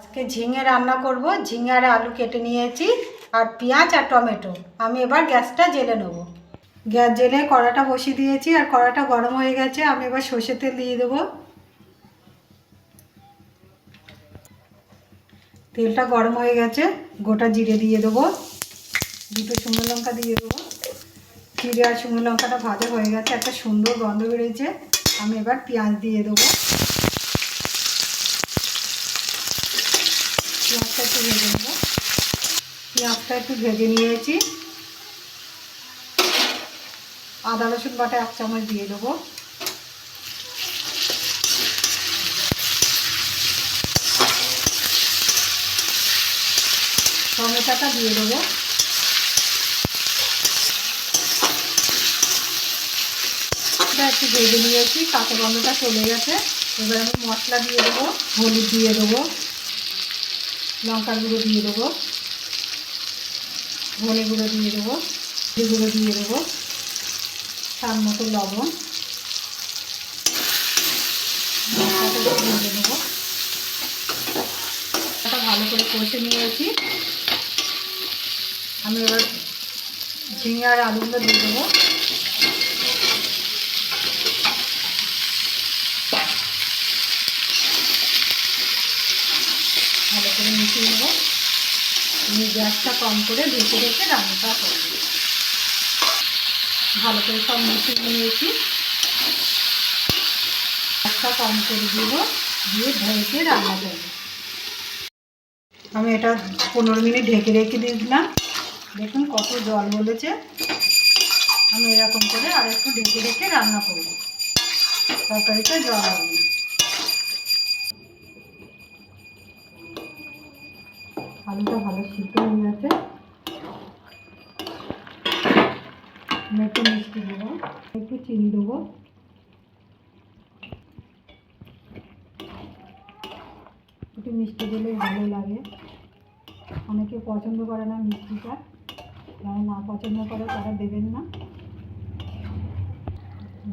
আজকে ঝিঙে রান্না করব। ঝিঙে আর আলু কেটে নিয়েছি আর পেঁয়াজ আর টমেটো। আমি এবার গ্যাসটা জেলে নেব। গ্যাস জেলে কড়াটা বসিয়ে দিয়েছি আর কড়াটা গরম হয়ে গেছে। আমি এবার সর্ষের তেল দিয়ে দেবো। তেলটা গরম হয়ে গেছে। গোটা জিরে দিয়ে দেবো। দুটো শুকনো লঙ্কা দিয়ে দেবো। জিরে আর শুকনো লঙ্কাটা ভাজা হয়ে গেছে। একটা সুন্দর গন্ধ বেরিয়েছে। আমি এবার পেঁয়াজ দিয়ে দেবো। পেঁয়াজটা একটু ভেজে নেব। পেঁয়াজটা একটু ভেজে নিয়েছি। আদা, রসুন বাটা এক চামচ দিয়ে দেবো। টমেটোটা দিয়ে দেবো। একটু ভেজে নিয়েছি কাঁচা গন্ধটা চলে গেছে। এবার আমি মশলা দিয়ে দেবো, হলুদ দিয়ে দেবো। লঙ্কার গুঁড়ো দিয়ে দেবো। ধনে গুঁড়ো দিয়ে দেবো। গুঁড়ো দিয়ে দেবো। তার মতো লবণ। দেবো। ভালো করে কষে নিয়েছি। আমি এবার ঝিঙে আর আলুগুলো দিয়ে দেবো। করে মিশিয়ে নেব। আমি গ্যাসটা কম করে ঢেকে রেখে রান্নাটা করব ভালো করে সব মিশিয়ে নিয়েছি। গ্যাসটা কম করে দিব, দিয়ে ঢেকে রান্না করব। আমি এটা পনেরো মিনিট ঢেকে রেখে দিয়েছিলাম দেখুন কত জল বলেছে। আমি এরকম করে আর একটু ঢেকে রেখে রান্না করব। তরকারিটা জল হবে না। আলুটা ভালো সিদ্ধ হয়ে গেছে। একটু মিষ্টি দেবো, একটু চিনি দেবো। একটু মিষ্টি দিলে ভালো লাগে। অনেকে পছন্দ করে না মিষ্টিটা। যারা না পছন্দ করে তারা দেবেন না।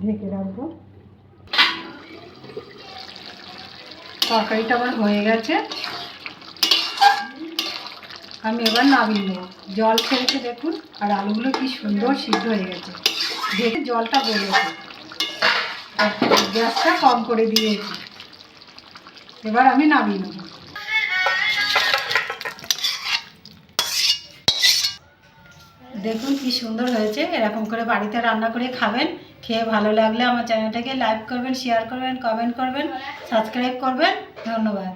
ঢেকে রাখব। তরকারিটা আমার হয়ে গেছে। আমি এবার নামিয়ে নেব। জল ছেড়েছে দেখুন, আর আলুগুলো কি সুন্দর সিদ্ধ হয়ে গেছে। দেখে জলটা গলেছে আর গ্যাসটা কম করে দিয়েছি। এবার আমি নামিয়ে নেব। দেখুন কি সুন্দর হয়েছে। এরকম করে বাড়িতে রান্না করে খাবেন। খেয়ে ভালো লাগলে আমার চ্যানেলটাকে লাইক করবেন, শেয়ার করবেন, কমেন্ট করবেন, সাবস্ক্রাইব করবেন। ধন্যবাদ।